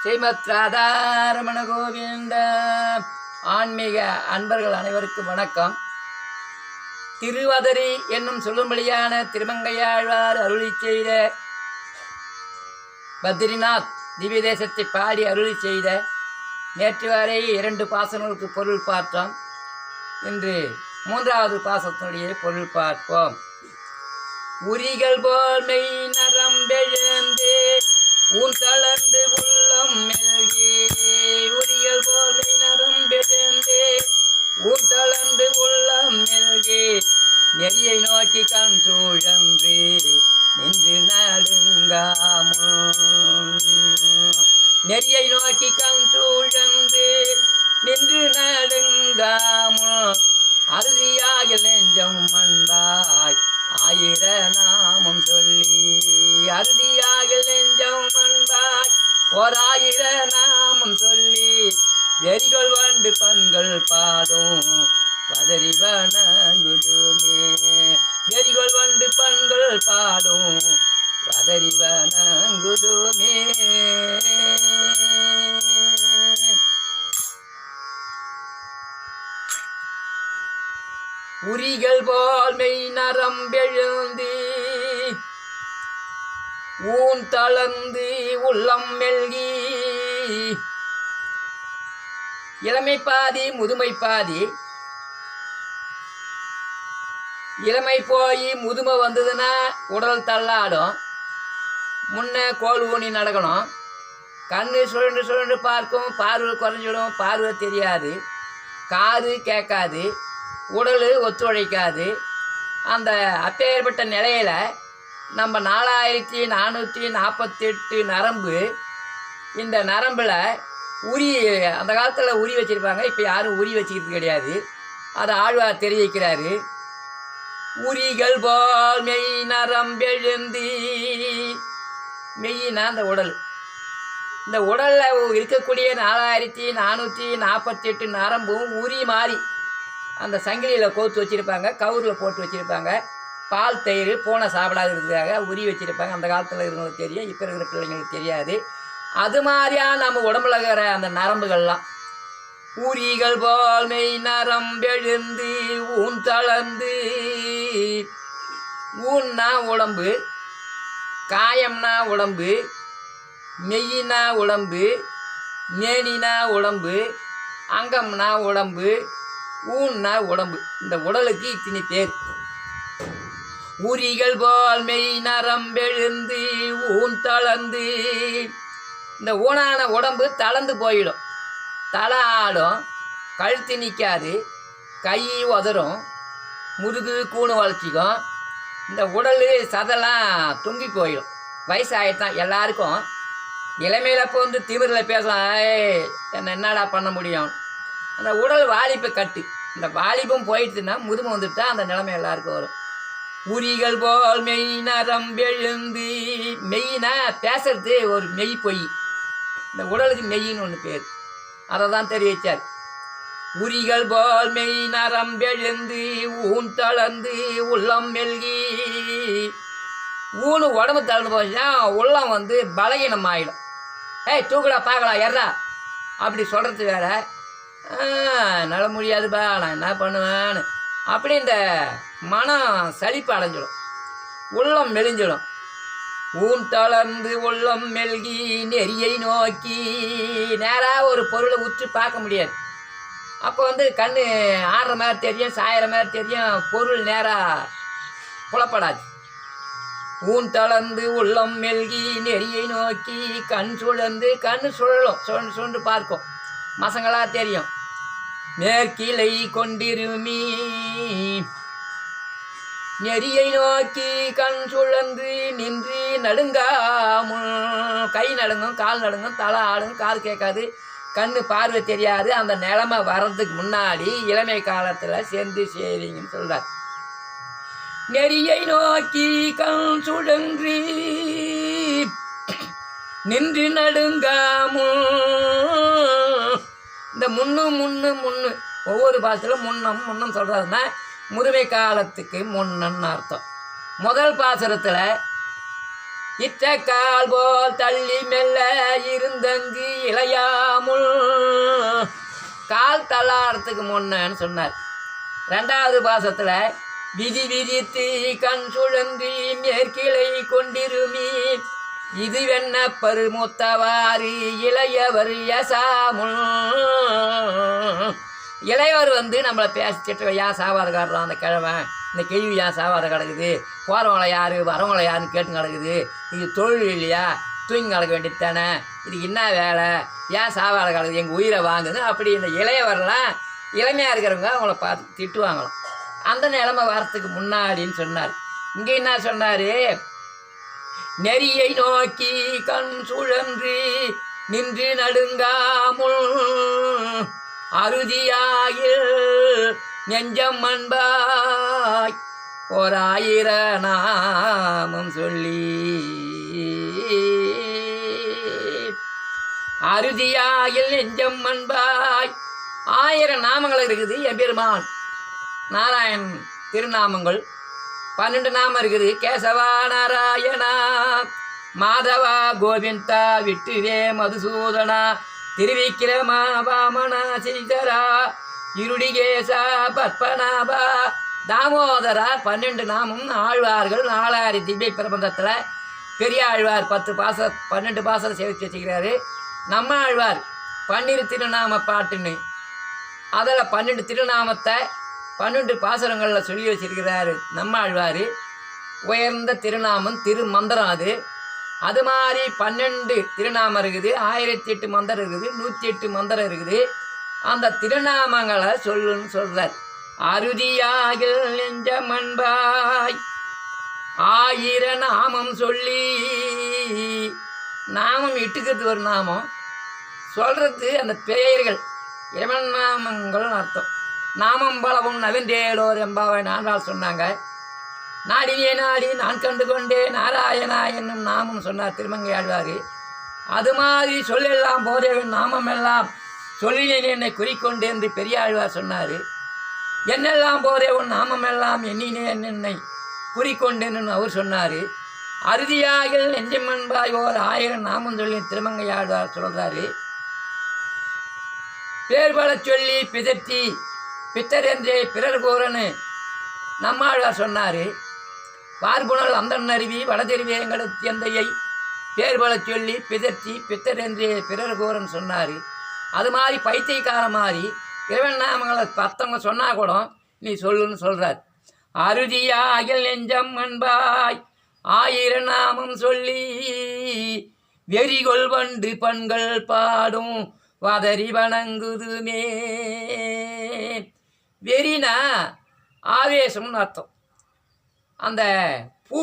ஸ்ரீமத்ராதாரமண கோவிந்த ஆன்மீக அன்பர்கள் அனைவருக்கும் வணக்கம். திருவதரி என்னும் சொல்லும்படியான திருமங்கையாழ்வார் அருளி செய்த பத்ரிநாத் திவ்ய தேசத்தை பாடி அருளி செய்த நேற்று வரை இரண்டு பாசங்களுக்கு பொருள் பார்த்தோம். இன்று மூன்றாவது பாசத்தினுடைய பொருள் பார்ப்போம். உரிகள் போல் மெய் நரம்பெழுந்து ஊன் தளர்ந்து உள்ளம் மெல்கி உரியல் போல் மெய் நரம்பெழுந்து ஊன் உள்ளம் மெல்கி நெறியை நோக்கி கண் சூழன்று நின்று நடுங்காமோ. நெறியை நோக்கி எரிகள் வண்டு பண்கள் பாடும் பதறி வணங்குதுமே எரிகள் வண்டு பண்கள் பாடும் பதறி வணங்குதுமே உரிகள் போல் மெய் நரம்பெழுந்து ஊன் தளர்ந்து உள்ளம் மெல்கி இளமை பாதி முதுமை பாதி இளமை போய் முதுமை வந்ததுன்னா உடல் தள்ளாடும். முன்ன கோல் ஊனி நடக்கணும். கண்ணு சுழன்று சுழன்று பார்க்கும். பார்வை குறைஞ்சிடும். பார்வை தெரியாது. காது கேட்காது. உடல் ஒத்துழைக்காது. அந்த அப்பேற்பட்ட நிலையில் நம்ம நாலாயிரத்தி நானூற்றி நாற்பத்தெட்டு நரம்பு இந்த நரம்பில் உரி அந்த காலத்தில் உரி வச்சுருப்பாங்க இப்போ யாரும் உரி வச்சுக்கிறது கிடையாது. அதை ஆழ்வார் தெரிவிக்கிறாரு. உரிகள் போல் மெய் நரம்பெழுந்தி மெய்னா அந்த உடல். இந்த உடலில் இருக்கக்கூடிய நாலாயிரத்தி நானூற்றி நாற்பத்தெட்டு நரம்பும் உரி மாறி அந்த சங்கிலியில் கோத்து வச்சுருப்பாங்க கவுரில் போட்டு வச்சுருப்பாங்க. பால் தயிர் பூனை சாப்பிடாததுக்காக உரி வச்சுருப்பாங்க. அந்த காலத்தில் இருக்கிறவங்களுக்கு தெரியும் இப்போ இருக்கிற பிள்ளைங்களுக்கு தெரியாது. அது மாதிரியா நம்ம உடம்புல இருக்கிற அந்த நரம்புகள்லாம். ஊரிகள் போல் மெய் நரம்பெழுந்து ஊன் தளர்ந்து. ஊன்னா உடம்பு காயம்னா உடம்பு மெய்யினா உடம்பு நேனினா உடம்பு அங்கம்னா உடம்பு ஊன்னா உடம்பு. இந்த உடலுக்கு இத்தனை பேர். உரிகள் போல் மெய் நரம்பெழுந்து ஊன் தளர்ந்து. இந்த ஊனான உடம்பு தளர்ந்து போயிடும். தலை ஆடும் கழுத்து நிற்காது கை உதறும் முதுகு கூணு வளர்ச்சிக்கும் இந்த உடல் சதெல்லாம் தொங்கி போயிடும். வயசாகிட்டான் எல்லாருக்கும் இளமையில் அப்போ வந்து திமிரில் பேசலாம். ஏய் என்ன என்னடா பண்ண முடியும்? அந்த உடல் வாலிப்பை கட்டு. இந்த வாலிபம் போயிடுச்சுன்னா முதுமை வந்துட்டா அந்த நிலைமை எல்லாருக்கும் வரும். உரிகள் போல் மெய் நரம்பெழுந்து மெய்னா பேசுறது ஒரு மெய் பொய். இந்த உடலுக்கு மெய்யின்னு ஒன்று பேர். அதை தான் தெரிவித்தார் உரிகள் போல் மெய் நரம்பெழுந்து ஊன் தளர்ந்து உள்ளம் மெல்கி. ஊனு உடம்பு தளர்ந்து போச்சுன்னா உள்ளம் வந்து பலகீனம் ஆகிடும் ஏய் தூக்கடா பார்க்கலாம் எறா அப்படி சொல்கிறது வேற. நல்ல முடியாதுப்பா நான் என்ன பண்ணுவேன்னு. அப்படி இந்த மனம் சளிப்பு அடைஞ்சிடும். உள்ளம் மெலிஞ்சிடும். ஊன் தளர்ந்து உள்ளம் மெல்கி நெறியை நோக்கி நேராக ஒரு பொருளை உற்று பார்க்க முடியாது. அப்போ வந்து கண் ஆடுற மாதிரி தெரியும் சாயிற மாதிரி தெரியும் பொருள் நேராக புலப்படாது. ஊன் தளர்ந்து உள்ளம் மெல்கி நெறியை நோக்கி கண் சுழந்து கண் சுழலும் சுழண்டு சுழண்டு பார்க்கும். மசங்களாக தெரியும். மேற்கிளை கொண்டிருமீ நெறியை நோக்கி கண் சுழன்று நின்று நடுங்காமும் கை நடுங்கும் கால் நடுங்கும் தலை ஆடும் காது கேட்காது. கண்ணு பார்வை தெரியாது. அந்த நிலைமை வர்றதுக்கு முன்னாடி இளமை காலத்தில் சேர்ந்து சேரிங்கன்னு சொல்கிறார் நெறியை நோக்கி கண் சுழன்று நின்று நடுங்காமும் இந்த முன்னு முன்னு முன்னு ஒவ்வொரு பாசத்திலும் முன்னம் முன்னம் சொல்கிறதுனா முதுமை காலத்துக்கு முன்னன்னு அர்த்தம். முதல் பாசுரத்தில் இற்றக்கால் போல் தள்ளி மெல்ல இருந்தங்கு இளையாமுள். கால் தள்ளாடுறதுக்கு முன்னன்னு சொன்னார். ரெண்டாவது பாசத்தில் விதி விதித்து கண் சுழன்றி மேற்கிளை கொண்டிருமி. இது வெண்ண பருமுத்தவாறு இளையவர் யசாமுள். இளையவர் வந்து நம்மளை பேசிட்டு ஏன் சாவாத காடுறான் அந்த கிழமை. இந்த கேள்வி ஏன் சாவாத கிடக்குது. போகிறவங்கள யார்? வரவங்கள யாருன்னு கேட்டு கிடக்குது இது தொழில் இல்லையா? தூங்கி கிடக்க வேண்டியது தானே இது என்ன வேலை? ஏன் சாவாத கிடக்குது. எங்கள் உயிரை வாங்குது. அப்படி இந்த இளையவர்லாம் இளமையாக இருக்கிறவங்க அவங்கள பார்த்து திட்டுவாங்களாம். அந்த நிலைமை வரத்துக்கு முன்னாடின்னு சொன்னார். இங்கே என்ன சொன்னார்? நெறியை நோக்கி கண் சுழன்று நின்று நடுங்காமுள் அருதியாயில் நெஞ்சம் அன்பாய் ஆயிர நாமம் சொல்லி. அருதியாயில் நெஞ்சம் அன்பாய் ஆயிரம் நாமங்கள் இருக்குது எம்பெருமான் நாராயண் திருநாமங்கள் பன்னெண்டு நாமம் இருக்குது. கேசவா நாராயணா மாதவா கோவிந்தா விட்டுவே மதுசூதனா திருவிக்கிரமா வாமனா சீதரா இருடிகேசா பத்மநாபா தாமோதரா பன்னெண்டு நாமம் ஆழ்வார்கள் நாலாயிரம் திவ்ய பிரபந்தத்தில் பெரிய ஆழ்வார் பத்து பாச பன்னெண்டு பாசம் சேர்த்து வச்சுக்கிறாரு. நம்ம ஆழ்வார் பன்னிரு திருநாம பாட்டுன்னு. அதில் பன்னெண்டு திருநாமத்தை பன்னெண்டு பாசுரங்களில் சொல்லி வச்சிருக்கிறாரு நம்ம ஆழ்வார். உயர்ந்த திருநாமம் திருமந்திரம் அது. அது மாதிரி பன்னெண்டு திருநாமம் இருக்குது. ஆயிரத்தி எட்டு மந்திரம் இருக்குது. நூற்றி எட்டு மந்திரம் இருக்குது. அந்த திருநாமங்களை சொல்லுன்னு சொல்கிறார் அறுதியாக நெஞ்ச மண்பாய் ஆயிர நாமம் சொல்லி நாமம் இட்டுக்கிறது ஒரு நாமம். சொல்கிறது அந்த பெயர்கள் இறைவன் நாமங்கள்னு அர்த்தம். நாமம் பலவும் நவீன்றேலோர் எம்பாவை நான்கால் சொன்னாங்க நாடியே நாடி நான் கண்டு கொண்டே நாராயணா என்னும் நாமம் சொன்னார் திருமங்கை ஆழ்வார் அது மாதிரி சொல்லெல்லாம் போதேவன் நாமம் எல்லாம் சொல்லினேன் என்னை குறிக்கொண்டு என்று பெரிய ஆழ்வார் சொன்னார். என்னெல்லாம் போதே உன் நாமம் எல்லாம் எண்ணினேன் என்னை குறிக்கொண்டேன்னு அவர் சொன்னார். அறுதியாக நெஞ்சமன்பாய் ஓர் ஆயிரம் நாமம் சொல்லி திருமங்கை ஆழ்வார் சொல்கிறாரு பேர் பல சொல்லி பிதற்றி பித்தர் என்றே பிறர் கூறன்னு நம்மாழ்வார் சொன்னார். பார்புணல் அந்தன் அருவி வடதெருவி எங்களுக்கு எந்தையை பேர் பல சொல்லி பிதற்றி பித்தர் என்றே பிறர் கூறன் சொன்னார். அது மாதிரி பைத்தியக்கார மாதிரி இறைவன் நாமங்களை பத்தவங்க சொன்னால் கூட நீ சொல்லுன்னு சொல்றார். அறுதியாகில் நெஞ்சம் அன்பாய் ஆயிர நாமம் சொல்லி வெறிகொள் வண்டு பண்கள் பாடும் வதறி வணங்குதுமே. வெறினா ஆவேசம்னு அர்த்தம். அந்த பூ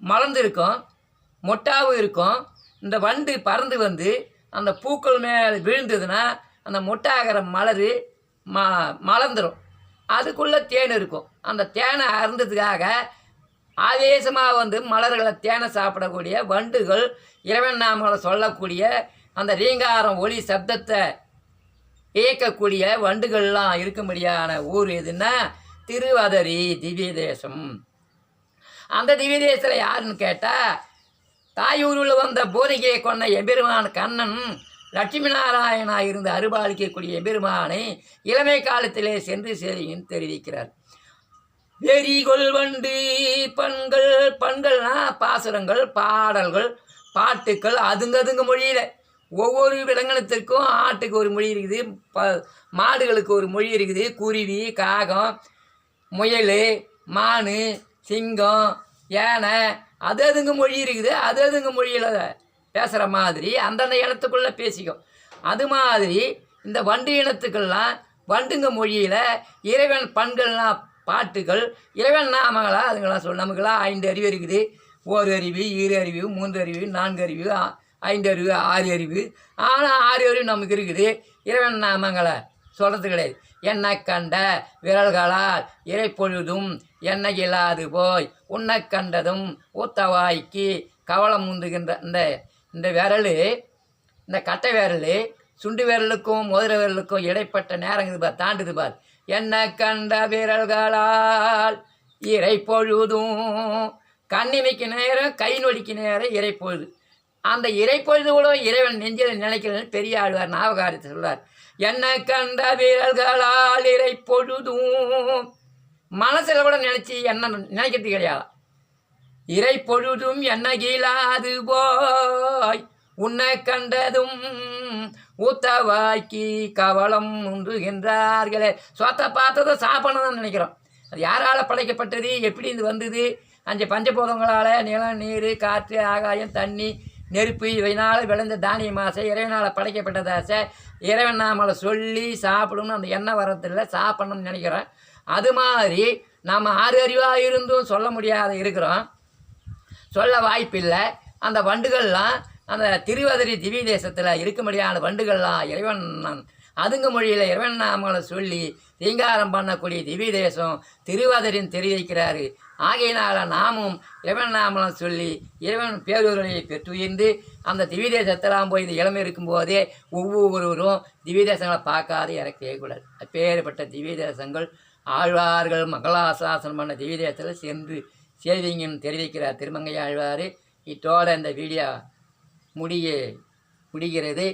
மலர்ந்திருக்கும் மொட்டாவும் இருக்கும். இந்த வண்டு பறந்து வந்து அந்த பூக்கள் மேலே விழுந்ததுன்னா அந்த மொட்டாகிற மலர் ம மலர்ந்துடும் அதுக்குள்ளே தேன் இருக்கும். அந்த தேனை அருந்ததுக்காக ஆவேசமாக வந்து மலர்களை தேனை சாப்பிடக்கூடிய வண்டுகள் இறைவன் நாமங்களை சொல்லக்கூடிய அந்த ரீங்காரம் ஒளி சப்தத்தை இயக்கக்கூடிய வண்டுகள்லாம் இருக்கும்படியான ஊர் எதுன்னா திருவதரி திவ்ய தேசம் அந்த திவ்ய தேசத்தில் யாருன்னு கேட்டால் தாயூரில் வந்த போதிகையை கொண்ட எம்பெருமான் கண்ணன் லட்சுமி நாராயணா இருந்து அருபாலிக்கக்கூடிய எம்பெருமானை இளமை காலத்திலே சென்று சேரின்னு தெரிவிக்கிறார். வெறிகொள் வண்டு பண்கள் பண்கள்னா பாசுரங்கள் பாடல்கள் பாட்டுக்கள் அதுங்க அதுங்க மொழியில். ஒவ்வொரு விலங்கினத்திற்கும் ஆட்டுக்கு ஒரு மொழி இருக்குது ப மாடுகளுக்கு ஒரு மொழி இருக்குது. குருவி காகம் முயல் மான் சிங்கம் யானை அது அதுங்க மொழி இருக்குது அது அதுங்க மொழியில் பேசுகிற மாதிரி அந்தந்த இடத்துக்குள்ளே பேசிக்கும். அது மாதிரி இந்த வண்டு இனத்துக்கெல்லாம் வண்டுங்க மொழியில் இறைவன் பண்கள்லாம் பாட்டுகள் இறைவன் நாமங்களா அதுங்களாம் சொல் நமக்கெல்லாம் ஐந்து அறிவு இருக்குது. ஓர் அறிவு இரு அறிவு மூன்று அறிவு நான்கு அறிவு ஐந்து அறிவு ஆறு அறிவு. ஆனால் ஆறு அறிவு நமக்கு இருக்குது. இறைவன் நாமங்களை சொல்கிறது கிடையாது. என்னை கண்ட விரல்களால் இறைப்பொழுதும் எண்ணெய் இல்லாது போய் உன்னை கண்டதும் ஊத்தவாய்க்கு கவலம் உந்துகின்ற இந்த இந்த விரல் இந்த கட்டை விரல் சுண்டு விரலுக்கும் மோதிர விரலுக்கும் இடைப்பட்ட நேரம் இது பார் தாண்டுது பார். என்ன கண்ட விரல்களால் இறை பொழுதும் கண்ணிமைக்கு நேரம் கை நொடிக்கு நேரம் இறைப்பொழுது. அந்த இறைப்பொழுது கூட இறைவன் நெஞ்சில் நினைக்கிறேன்னு பெரிய ஆழ்வார் நாவகாரத்தை சொல்வார். என்னை கண்ட வீரர்களால் இறைப்பொழுதும் மனசில் கூட நினச்சி என்ன நினைக்கிறது கிடையாது இறை பொழுதும் என்ன கீழாது போய். உன்னை கண்டதும் ஊத்தவாக்கி கவலம் உண்டுகின்றார்களே. சொத்தை பார்த்ததை சாப்பிடணும்னு நினைக்கிறோம். அது யாரால் படைக்கப்பட்டது? எப்படி இது வந்தது? அஞ்சு பஞ்சபூதங்களால் நிலம் நீர் காற்று ஆகாயம் தண்ணி நெருப்பு இவையினால் விளைந்த தானிய மாசை இறைவனால் படைக்கப்பட்டதாசை இறைவன் நாமளை சொல்லி சாப்பிடணும்னு அந்த எண்ணெய் வரதில்லை சாப்பிடணும்னு நினைக்கிறோம் அது மாதிரி நம்ம ஆறு அறிவாக இருந்தும் சொல்ல முடியாத இருக்கிறோம். சொல்ல வாய்ப்பில்லை. அந்த வண்டுகள்லாம் அந்த திருவதிரி திவி தேசத்தில் இருக்கும்படியான வண்டுகள்லாம் இறைவன் நான் அதுங்க மொழியில் இறைவன் சொல்லி ரீங்காரம் பண்ணக்கூடிய திவ்ய தேசம் திருவதரின் தெரிவிக்கிறாரு ஆகையினால் நாமும் இறைவன் நாமலம் சொல்லி இறைவன் பேரூர்களை பெற்றுயர்ந்து அந்த திவ்ய தேசத்தெல்லாம் போய் இந்த இளமை இருக்கும்போதே ஒவ்வொருவரும் திவ்ய தேசங்களை பார்க்காத இறக்கவே கூடாது. அப்பேற்பட்ட திவ்ய தேசங்கள் ஆழ்வார்கள் மகளாசாசனம் பண்ண திவ்ய தேசத்தில் சென்று சேவிங்கன்னு தெரிவிக்கிறார். திருமங்கை ஆழ்வார் இத்தோட இந்த வீடியோ முடிய முடிகிறது.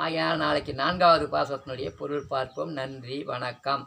ஆகையால் நாளைக்கு நான்காவது பாசத்தினுடைய பொருள் பார்ப்போம். நன்றி வணக்கம்.